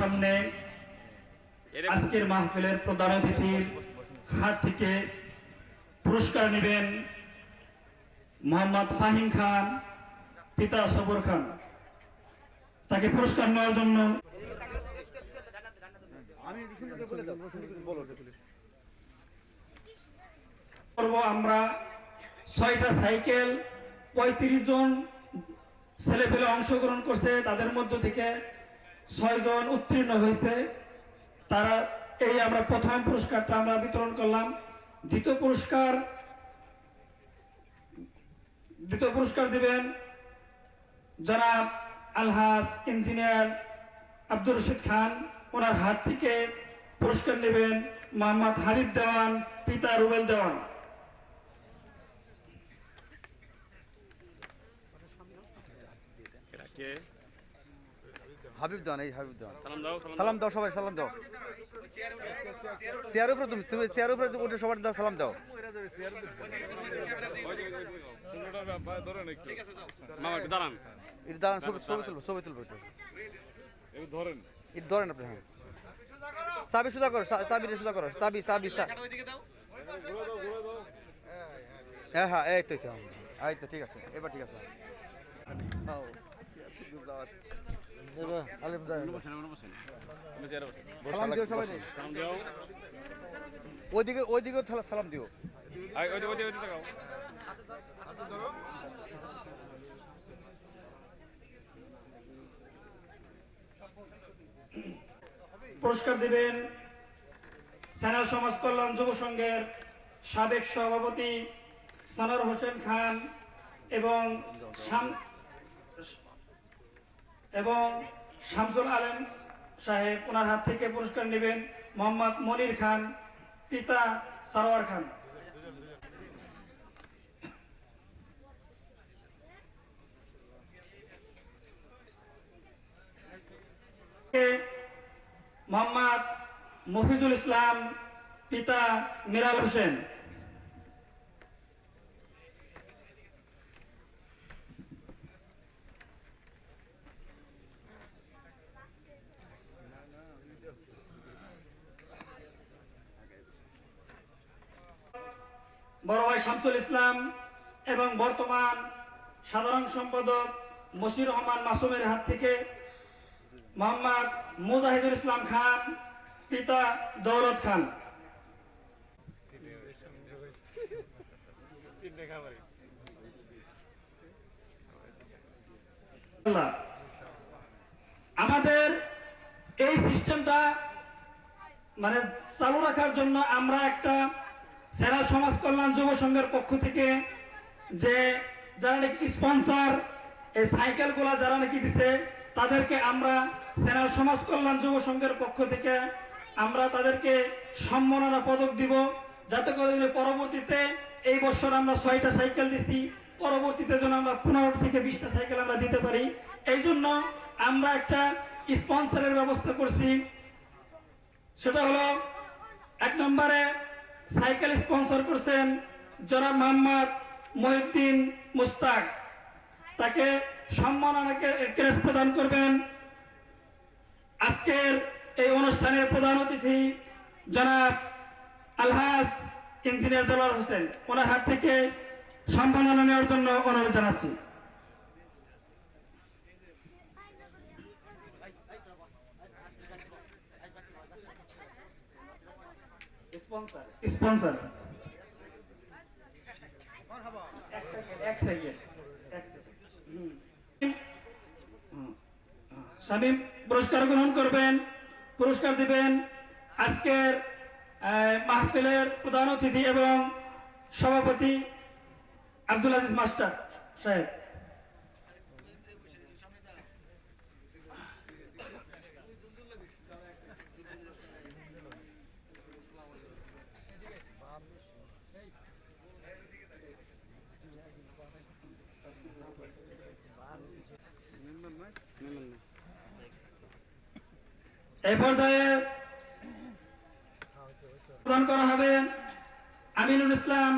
সামনে আজকের মাহফিলের প্রধান অতিথির হাত থেকে পুরস্কার নেবেন মোহাম্মদ ফাহিম খান পিতা সবর খান। তাকে পুরস্কার নেওয়ার জন্য আমরা ছয়টা সাইকেল। পঁয়ত্রিশ জন ছেলেপেলে অংশগ্রহণ করছে। তাদের মধ্য থেকে ছয়জন উত্তীর্ণ হয়েছে। তারা এই আমরা প্রথম পুরস্কারটা আমরা বিতরণ করলাম। দ্বিতীয় পুরস্কার দ্বিতীয় পুরস্কার দিবেন জনাব আলহাস ইঞ্জিনিয়ার আব্দুর রশিদ খান। ওনার হাত থেকে পুরস্কার নেবেন মোহাম্মদ হাবিব দেওয়ান, পিতা রুবেল দেওয়ান। হাবিব দান এই হাবিব দান সালাম দাও সালাম সালাম দাও। সবাই সালাম দাও। চেয়ার উপরে তুমি তুমি চেয়ার উপরে উঠে সবার দাও সালাম দাও। দাঁড়ান। এটা দাঁড়ান ছবি ছবি তুলবো ছবি তুলবো ধরেন। এটা ধরেন আপনি হ্যাঁ। চাবি সুদা করো চাবি সুদা করো চাবি চাবি চা- হ্যাঁ হ্যাঁ এই তো হ্যাঁ। এই তো ঠিক আছে এবার ঠিক আছে। ওইদিকে সালাম দিও। পুরস্কার দিবেন সেনা সমাজ কল্যাণ যুব সংঘের সাবেক সভাপতি সানার হোসেন খান এবং এবং শামসুল আলম সাহেব ওনার হাত থেকে পুরস্কার নেবেন মোহাম্মদ মনির খান, পিতা সারোয়ার খান। মোহাম্মদ মফিজুল ইসলাম, পিতা মিরাল হোসেন বড় ভাই শামসুল ইসলাম এবং বর্তমান সাধারণ সম্পাদক মশির রহমান মাসুমের হাত থেকে মোহাম্মদ মুজাহিদুল ইসলাম খান, পিতা দৌলত খান। আমাদের এই সিস্টেমটা মানে চালু রাখার জন্য আমরা একটা সেরা সমাজ কল্যাণ যুব সংঘের পক্ষ থেকে যে যারা নাকি স্পন্সর, এই সাইকেলগুলা যারা নাকি দিছে, তাদেরকে আমরা সেনা সমাজ কল্যাণ যুব সংঘের পক্ষ থেকে আমরা তাদেরকে সম্মাননা পদক দিব। যাতে করে পরবর্তীতে এই বছর আমরা ছয়টা সাইকেল দিছি, পরবর্তীতে যেন আমরা পনেরো থেকে বিশটা সাইকেল আমরা দিতে পারি। এই জন্য আমরা একটা স্পন্সরের ব্যবস্থা করছি। সেটা হলো এক নম্বরে সাইকেল স্পন্সর করছেন জনাব মোহাম্মদ মহিউদ্দিন মুস্তাক। তাকে সম্মাননাকে ক্রেস প্রদান করবেন। আজকের এই অনুষ্ঠানের প্রধান অতিথি জনাব আলহাস ইঞ্জিনিয়ার দলাল হোসেন। ওনার হাত থেকে সম্মাননা নেওয়ার জন্য অনুরোধ জানাচ্ছি। স্পন্সর স্পন্সর এক সেকেন্ড এক সেকেন্ড। শামীম পুরস্কার গ্রহণ করবেন পুরস্কার দিবেন আজকের মাহফিলের প্রধান অতিথি এবং সভাপতি আব্দুল আজিজ মাস্টার সাহেব। এই পর্যায়ে প্রদান করা হবে আমিনুল ইসলাম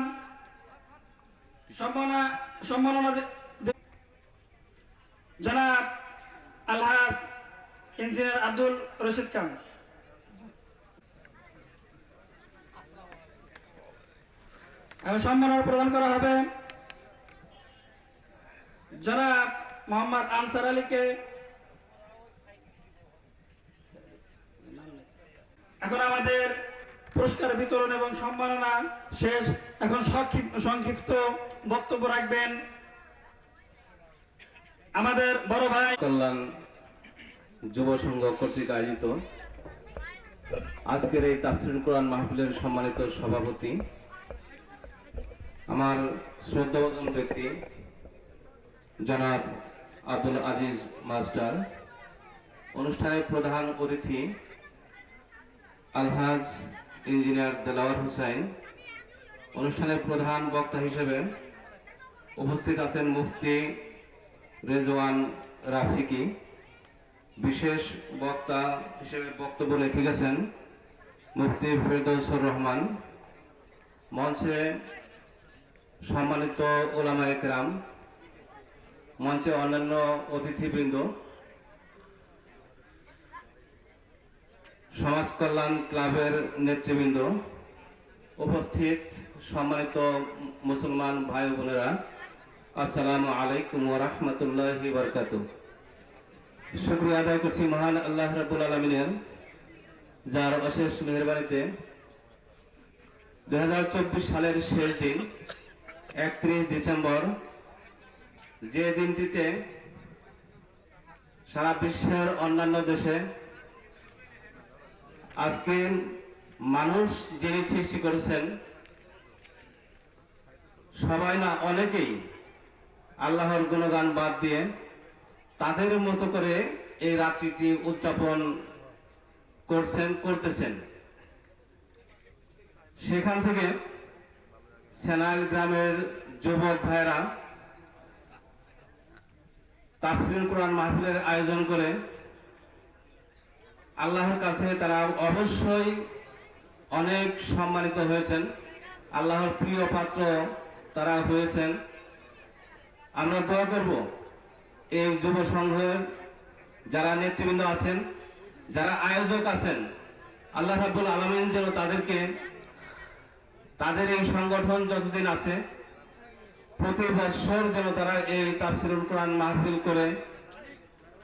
সম্মাননা সম্মাননা জনাব আলহাস ইঞ্জিনিয়ার আব্দুল রশিদ খান। সম্মাননা প্রদান করা হবে জনাব মোহাম্মদ আনসার আলীকে এখন আমাদের পুরস্কার বিতরণ এবং সম্মাননা শেষ। এখন সংক্ষিপ্ত বক্তব্য রাখবেন আমাদের বড় ভাই। কল্যাণ যুব সংঘ কর্তৃক আয়োজিত আজকের এই তাফসিরুল কোরআন মাহফিলের সম্মানিত সভাপতি, আমার শ্রদ্ধাভাজন ব্যক্তি, জনাব আব্দুল আজিজ মাস্টার। অনুষ্ঠানের প্রধান অতিথি আলহাজ ইঞ্জিনিয়ার দেলাওয়ার হুসাইন। অনুষ্ঠানের প্রধান বক্তা হিসেবে উপস্থিত আছেন মুফতি রেজওয়ান রাফিকি। বিশেষ বক্তা হিসেবে বক্তব্য রেখে গেছেন মুফতি ফেরদৌসুর রহমান। মঞ্চে সম্মানিত ওলামা একরাম, মঞ্চে অন্যান্য অতিথিবৃন্দ সমাজ কল্যাণ ক্লাবের নেতৃবৃন্দ উপস্থিত সম্মানিত মুসলমান ভাই বোনেরা, আসসালামু আলাইকুম রাহমাতুল্লাহি ওয়া বারাকাতুহু শুকরিয়া আদায় করছি মহান আল্লাহ রাব্বুল আলামিনের, যার অশেষ মেহেরবানিতে 2024 সালের শেষ দিন 31 ডিসেম্বর, যে দিনটিতে সারা বিশ্বের অন্যান্য দেশে আজকে মানুষ যিনি সৃষ্টি করেছেন, সবাই না অনেকেই আল্লাহর গুণগান বাদ দিয়ে তাদের মতো করে এই রাত্রিটি উদযাপন করছেন, করতেছেন। সেখান থেকে সেনাল গ্রামের যুবক ভাইরা তাফসিরুল কোরআন মাহফিলের আয়োজন করে আল্লাহর কাছে তারা অবশ্যই অনেক সম্মানিত হয়েছেন। আল্লাহর প্রিয় পাত্র তারা হয়েছেন। আমরা দোয়া করব এই যুব সংঘের যারা নেতৃবৃন্দ আছেন, যারা আয়োজক আছেন, আল্লাহ রাব্বুল আলমিন যেন তাদেরকে, তাদের এই সংগঠন যতদিন আছে, প্রতি বছর যেন তারা এই তাফসিরুল কোরআন মাহফিল করে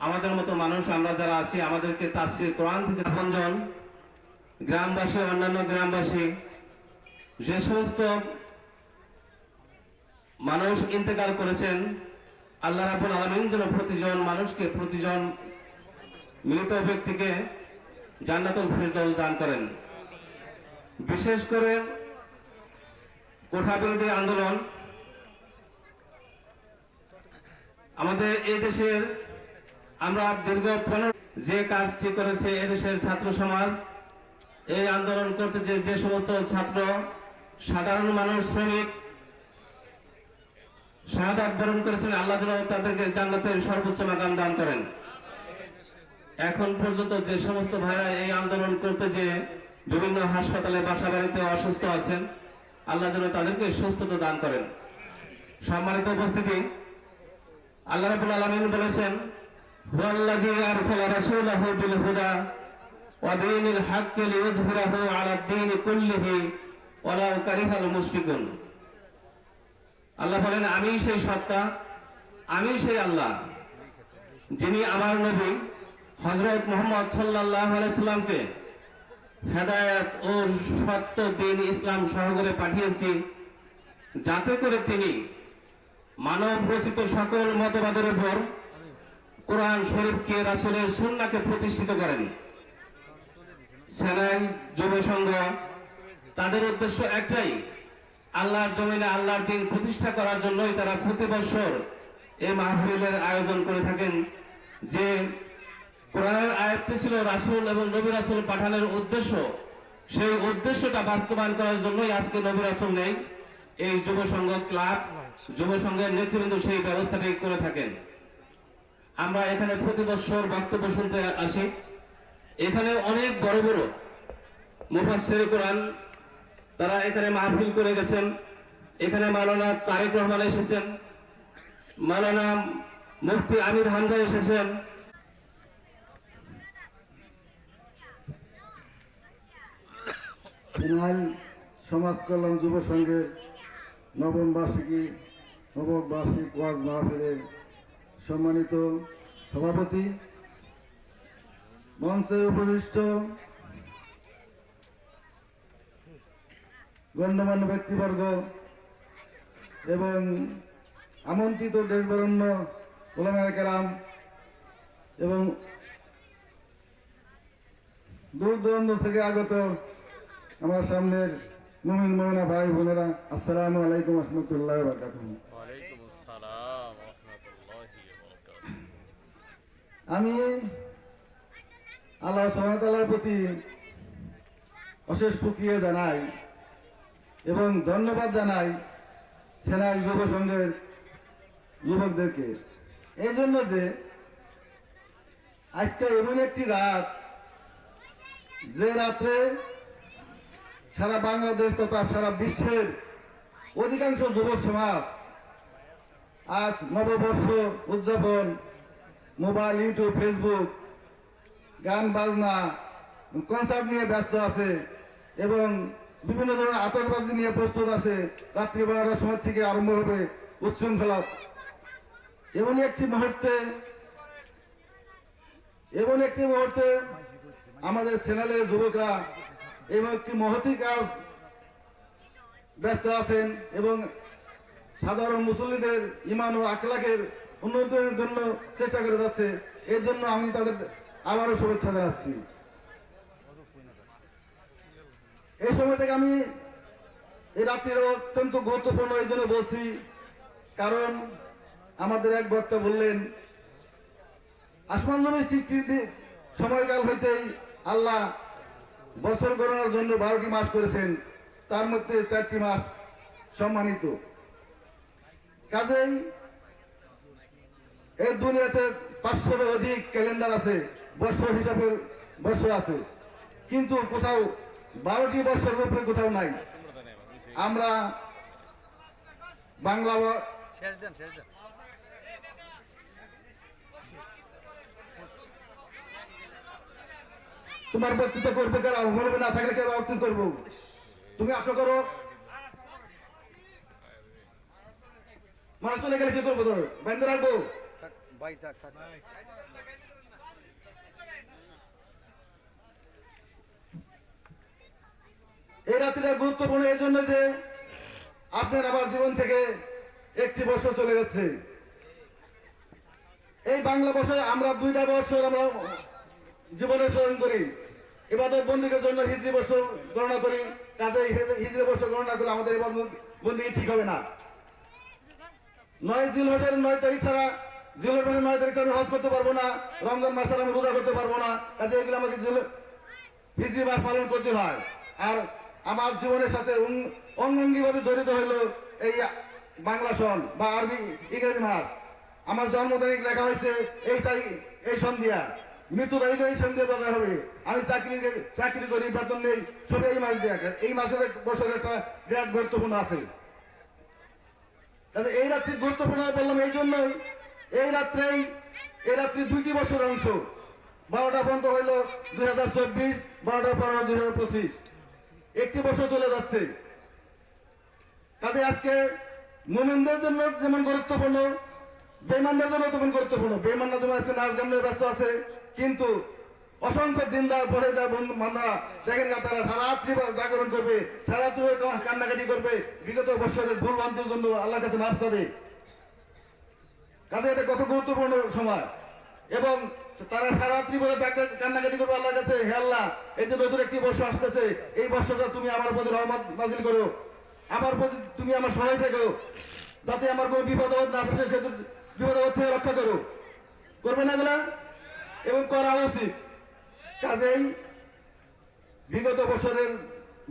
আমাদের মতো মানুষ আমরা যারা আছি, আমাদেরকে তাফসির কোরআন থেকে আপনজন গ্রামবাসী, অন্যান্য গ্রামবাসী, যে সমস্ত মানুষ ইন্তেকাল করেছেন, আল্লাহ রাবুল আলমিন যেন প্রতিজন মানুষকে, প্রতিজন মৃত ব্যক্তিকে জান্নাতুল ফিরদৌস দান করেন। বিশেষ করে কোঠা বিরোধী আন্দোলন, আমাদের এই দেশের আমরা দীর্ঘ পনেরো যে কাজটি করেছে এদেশের ছাত্র সমাজ, এই আন্দোলন করতে যে যে সমস্ত ছাত্র, সাধারণ মানুষ, শ্রমিক বরণ করেছেন, আল্লাহ তাদেরকে সর্বোচ্চ মাকাম দান করেন। এখন পর্যন্ত যে সমস্ত ভাইরা এই আন্দোলন করতে যে বিভিন্ন হাসপাতালে বাসা বাড়িতে অসুস্থ আছেন, আল্লাহ যেন তাদেরকে সুস্থতা দান করেন। সম্মানিত উপস্থিতি, আল্লাহ রাবুল আলমিন বলেছেন রাসূলাহু বিল হুদা ওয়া দীনিল হাক্কি লিইয়ুযহিরাহু আলাদ দীনি কুল্লিহি ওয়ালাউ কারিহাল মুশরিকুন আল্লাহ বলেন, আমি সেই সত্তা, আমি সেই আল্লাহ, যিনি আমার নবী হজরত মোহাম্মদ সাল্লাহ সাল্লামকে হেদায়ত ও সত্য দিন ইসলাম সহগরে পাঠিয়েছি, যাতে করে তিনি মানব রচিত সকল মতবাদের উপর কোরআন শরীফকে রাসূলের সুন্নাহকে প্রতিষ্ঠিত করেন। সেনাই যুব সংঘ, তাদের উদ্দেশ্য একটাই, আল্লাহর জমিনে আল্লাহর দিন প্রতিষ্ঠা করার জন্যই তারা প্রতি বছর এই মাহফিলের আয়োজন করে থাকেন। যে কোরআনের আয়াতটি ছিল রাসূল এবং নবী রাসুল পাঠানোর উদ্দেশ্য, সেই উদ্দেশ্যটা বাস্তবায়ন করার জন্যই আজকে নবী রাসুল নেই। এই যুব সংঘ ক্লাব, যুব সংঘের নেতৃবৃন্দ সেই ব্যবস্থাটি করে থাকেন। আমরা এখানে প্রতি বছর বক্তব্য শুনতে আসি। এখানে অনেক বড় বড় মুফাসের কোরআন, তারা এখানে মাহফিল করে গেছেন। এখানে মালানা তারেক রহমান এসেছেন মালানা মুফতি আমির হামজা এসেছেন। সমাজ কল্যাণ যুব সংঘের নবম বার্ষিকী, নবম বার্ষিক ওয়াজ মাহফিলের সম্মানিত সভাপতি, মঞ্চে উপবিষ্ট গণ্যমান্য ব্যক্তিবর্গ এবং আমন্ত্রিত দেশবরণ্য ওলামায় কেরাম এবং দূর দূরান্ত থেকে আগত আমার সামনের মুমিন, মোমিনা ভাই বোনেরা, আসসালামু আলাইকুম রহমতুল্লাহ বারকাতুহ ওয়ালাইকুম আসসালাম রহমতুল্লাহি আমি আল্লাহ সোহাতালার প্রতি অশেষ সুক্রিয়া জানাই এবং ধন্যবাদ জানাই সেনা যুব সংঘের যুবকদেরকে। এই জন্য যে আজকে এমন একটি রাত যে রাত্রে সারা বাংলাদেশ তথা সারা বিশ্বের অধিকাংশ যুবক সমাজ আজ নববর্ষ উদযাপন মোবাইল, ইউটিউব, ফেসবুক, গান, বাজনা কনসার্ট নিয়ে ব্যস্ত আছে এবং বিভিন্ন ধরনের আতঙ্কবাদী নিয়ে প্রস্তুত আছে। রাত্রি বারোটার সময় থেকে আরম্ভ হবে উচ্ছৃঙ্খলা। এমনই একটি মুহূর্তে এমন একটি মুহূর্তে আমাদের সেনালের যুবকরা এবং একটি মহতি কাজ ব্যস্ত আছেন এবং সাধারণ মুসল্লিদের ইমান ও আখলাকের উন্নয়নের জন্য চেষ্টা করে যাচ্ছে। এর জন্য আমি তাদের আবারও শুভেচ্ছা জানাচ্ছি। এই সময়টাকে আমি এই রাত্রিটা অত্যন্ত গুরুত্বপূর্ণ এই জন্য বলছি, কারণ আমাদের এক বক্তা বললেন, আসমান জমির সৃষ্টির সময়কাল হইতেই আল্লাহ বছর গণনার জন্য বারোটি মাস করেছেন। তার মধ্যে চারটি মাস সম্মানিত। কাজেই এই দুনিয়াতে পাঁচশোর অধিক ক্যালেন্ডার আছে বর্ষ হিসাবের বর্ষ আছে। কিন্তু কোথাও বারোটি বর্ষের উপরে কোথাও নাই। আমরা বাংলা তোমার বক্তৃতা করবে কারা? মনে না থাকলে কেউ বক্তৃতা করব। তুমি আশা করো। মানুষ চলে গেলে কি করব ধরো? বেঁধে রাখব? ভাই এই রাত্রিটা গুরুত্বপূর্ণ, এই জন্য যে আপনার আবার জীবন থেকে একটি বছর চলে গেছে। এই বাংলা বছরে আমরা দুইটা বছর আমরা জীবনে স্মরণ করি। এবাদত বন্দীকের জন্য হিজরি বছর গণনা করি। কাজে হিজরি বছর গণনা করলে আমাদের এবার বন্দী ঠিক হবে না। নয় জিলহজের নয় তারিখ ছাড়া জিলহজের নয় তারিখ আমি হজ করতে পারব না, রমজান মাস ছাড়া আমি রোজা করতে পারব না, কাজে এগুলো আমাকে জিল- হিজরি মাস পালন করতে হয়। আর আমার জীবনের সাথে অঙ্গাঙ্গি ভাবে জড়িত হইল এই বাংলা সন বা আরবি, ইংরেজি মাস। আমার জন্ম তারিখ লেখা হয়েছে এই তারিখ, এই সন্ধ্যা। মৃত্যু তারিখে এই সন্ধ্যা দরকার হবে। আমি চাকরি চাকরি করি, বেতন নেই, সব এই মাস দিয়ে। এই মাসের বছরের একটা বিরাট গুরুত্বপূর্ণ আছে। এই রাত্রি গুরুত্বপূর্ণ বললাম এই জন্যই এই রাত্রেই এই রাত্রি দুইটি বছর অংশ। বারোটা পর্যন্ত হইল দুই হাজার চব্বিশ, বারোটা পনেরো দুই হাজার পঁচিশ। একটি বছর চলে যাচ্ছে। কাজে আজকে মোমেনদের জন্য যেমন গুরুত্বপূর্ণ বেমানদের জন্য তেমন গুরুত্বপূর্ণ। বেমানরা যেমন আজকে নাচ গান ব্যস্ত আছে, কিন্তু অসংখ্য দিনদার পরে যার বন্ধু বান্ধবরা দেখেন না তারা, সারা জাগরণ করবে, সারা রাত্রি ভর কান্নাকাটি করবে। বিগত বছরের ভুল বান্ধবের জন্য আল্লাহর কাছে মাফ চাবে। কাজে এটা কত গুরুত্বপূর্ণ সময়। এবং তারা সারা রাত্রি ভরে জাগরে- কান্নাকাটি করবে আল্লাহর কাছে, হে আল্লাহ, এই যে নতুন একটি বর্ষ আসতেছে, এই বর্ষটা তুমি আমার প্রতি রহমত নাজিল করো। আমার প্রতি তুমি আমার সহায় থেকো, যাতে আমার কোনো বিপদ না আসে, সে বিপদ থেকে রক্ষা করো। করবে না এগুলা? এবং করা উচিত। কাজেই বিগত বছরের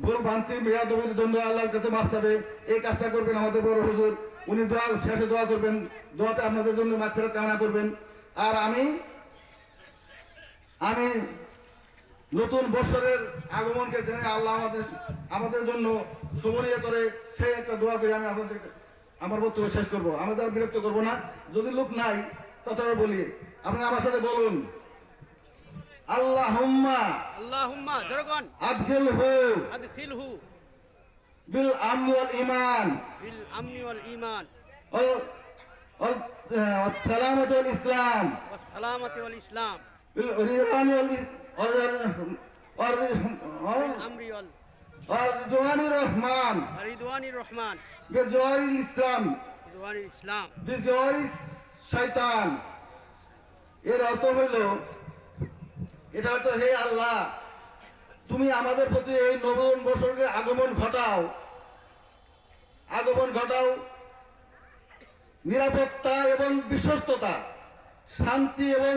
ভুল ভ্রান্তি মেয়াদবির দণ্ড আল্লাহর কাছে মাফ চাবে। এই কাজটা করবেন আমাদের বড় হুজুর উনি দোয়া শেষে দোয়া করবেন দোয়াতে আপনাদের জন্য মাফ ফেরত কামনা করবেন। আর আমি আমি নতুন বছরের আগমনকে জেনে আল্লাহ আমাদের আমাদের জন্য শোভনীয় করে সেই একটা দোয়া করে আমি আপনাদের আমার বক্তব্য শেষ করব। আমাদের আর বিরক্ত করব না। যদি লোক নাই তথাপি বলি আপনারা আমার সাথে বলুন আল্লাহ আল্লাহ আল্লাহুম্মা জরগন আদখিলহু। আদখিলহু। বিল আমনি ওয়াল ঈমান বিল আমনি ওয়াল ঈমান ওয়াল ওয়াল সালামাতি ওয়াল ইসলাম সালামাতি ওয়াল ইসলাম বিল রিহানি ওয়াল ওয়াল ওয়াল ওয়াল রহমান রিদওয়ানির রহমান বিজওয়ারিল ইসলাম রিদওয়ানির ইসলাম এর অর্থ হইল এটা অর্থ হে আল্লাহ তুমি আমাদের প্রতি এই নবম বছরের আগমন ঘটাও। আগমন ঘটাও। নিরাপত্তা এবং বিশ্বস্ততা, শান্তি এবং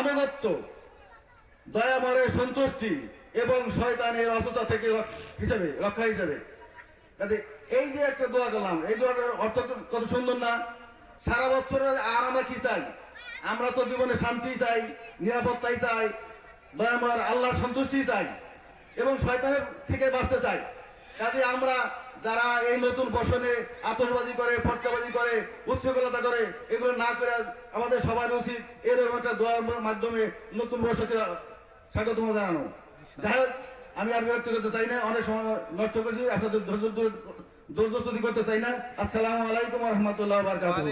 আনুগত্য দয়ামরের সন্তুষ্টি এবং শয়তানের অসুস্থতা থেকে হিসেবে, রক্ষা হিসেবে। কাজে এই যে একটা দোয়া করলাম, এই দোয়াটার অর্থ কত সুন্দর না? সারা বছরে আর আমরা কি চাই? আমরা তো জীবনে শান্তি চাই, নিরাপত্তাই চাই দয়াময় আল্লাহর সন্তুষ্টি চাই এবং শয়তানের থেকে বাঁচতে চাই। কাজে আমরা যারা এই নতুন বসনে আতশবাজি করে, ফটকাবাজি করে উচ্ছৃঙ্খলতা করে, এগুলো না করে আমাদের সবার উচিত এরকম একটা দোয়ার মাধ্যমে নতুন বর্ষকে স্বাগতম জানানো। যাই হোক, আমি আর বিরক্ত করতে চাই না, অনেক সময় নষ্ট করেছি, আপনাদের ধৈর্য ধৈর্য করতে চাই না। আসসালামু আলাইকুম রহমতুল্লাহ বারকাতুহ।